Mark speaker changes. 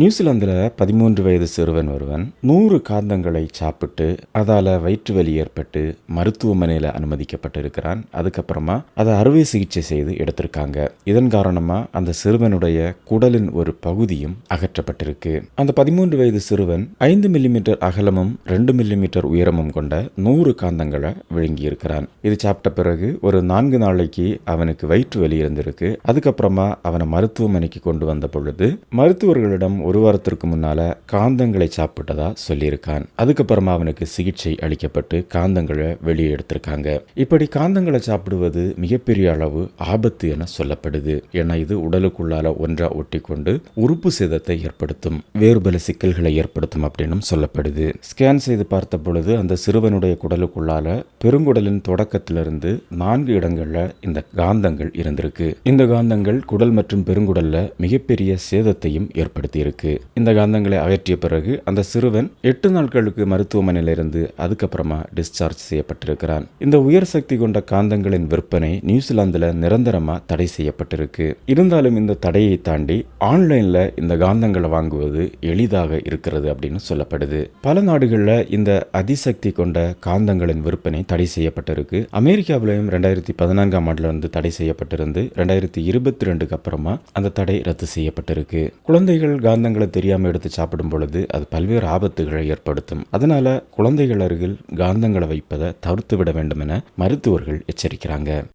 Speaker 1: நியூசிலாந்தில் பதிமூன்று வயது சிறுவன் ஒருவன் நூறு காந்தங்களை சாப்பிட்டு அதால் வயிற்று வலி ஏற்பட்டு மருத்துவமனையில் அனுமதிக்கப்பட்டிருக்கிறான். அதுக்கப்புறமா அதை அறுவை சிகிச்சை செய்து எடுத்திருக்காங்க. இதன் காரணமாக அந்த சிறுவனுடைய குடலின் ஒரு பகுதியும் அகற்றப்பட்டிருக்கு. அந்த பதிமூன்று வயது சிறுவன் ஐந்து மில்லிமீட்டர் அகலமும் ரெண்டு மில்லிமீட்டர் உயரமும் கொண்ட நூறு காந்தங்களை விழுங்கி இருக்கிறான் இது சாப்பிட்ட பிறகு ஒரு நான்கு நாளைக்கு அவனுக்கு வயிற்று வலி இருந்திருக்கு. அதுக்கப்புறமா அவனை மருத்துவமனைக்கு கொண்டு வந்த பொழுது மருத்துவர்களிடம் ஒரு வாரத்திற்கு முன்னால காந்தங்களை சாப்பிட்டதா சொல்லியிருக்கான். அதுக்கப்புறமா அவனுக்கு சிகிச்சை அளிக்கப்பட்டு காந்தங்களை வெளியே எடுத்திருக்காங்க. இப்படி காந்தங்களை சாப்பிடுவது மிகப்பெரிய அளவு ஆபத்து என சொல்லப்படுது. ஏன்னா இது உடலுக்குள்ளால ஒன்றா ஒட்டி கொண்டு உறுப்பு சேதத்தை ஏற்படுத்தும் வேறு பல சிக்கல்களை ஏற்படுத்தும் அப்படின்னும் சொல்லப்படுது. ஸ்கேன் செய்து பார்த்த பொழுது அந்த சிறுவனுடைய குடலுக்குள்ளால பெருங்குடலின் தொடக்கத்திலிருந்து நான்கு இடங்கள்ல இந்த காந்தங்கள் இருந்திருக்கு. இந்த காந்தங்கள் குடல் மற்றும் பெருங்குடல்ல மிகப்பெரிய சேதத்தையும் ஏற்படுத்தியிருக்கு. இருக்கு இந்த காந்தங்களை அகற்றிய பிறகு அந்த சிறுவன் எட்டு நாட்களுக்கு மருத்துவமனையில இருந்து அதுக்கப்புறமா டிஸ்சார்ஜ் செய்யப்பட்டிருக்கிறான். இந்த உயர் சக்தி கொண்ட காந்தங்களின் விற்பனை நியூசிலாந்துல நிரந்தரமா தடை செய்யப்பட்டிருக்கு. இருந்தாலும் இந்த தடையை தாண்டி ஆன்லைன்ல இந்த காந்தங்களை வாங்குவது எளிதாக இருக்கிறது அப்படின்னு சொல்லப்படுது. பல நாடுகள்ல இந்த அதிசக்தி கொண்ட காந்தங்களின் விற்பனை தடை செய்யப்பட்டிருக்கு. அமெரிக்காவிலையும் ரெண்டாயிரத்தி பதினான்காம் ஆண்டுல வந்து தடை செய்யப்பட்டிருந்து ரெண்டாயிரத்தி இருபத்தி ரெண்டுக்கு அப்புறமா அந்த தடை ரத்து செய்யப்பட்டிருக்கு. குழந்தைகள் காந்த காந்தங்களை தெரியாமல் எடுத்து சாப்பிடும் பொழுது அது பல்வேறு ஆபத்துகளை ஏற்படுத்தும். அதனால குழந்தைகள் அருகில் காந்தங்களை வைப்பதை தவிர்த்து விட வேண்டும் என மருத்துவர்கள் எச்சரிக்கிறாங்க.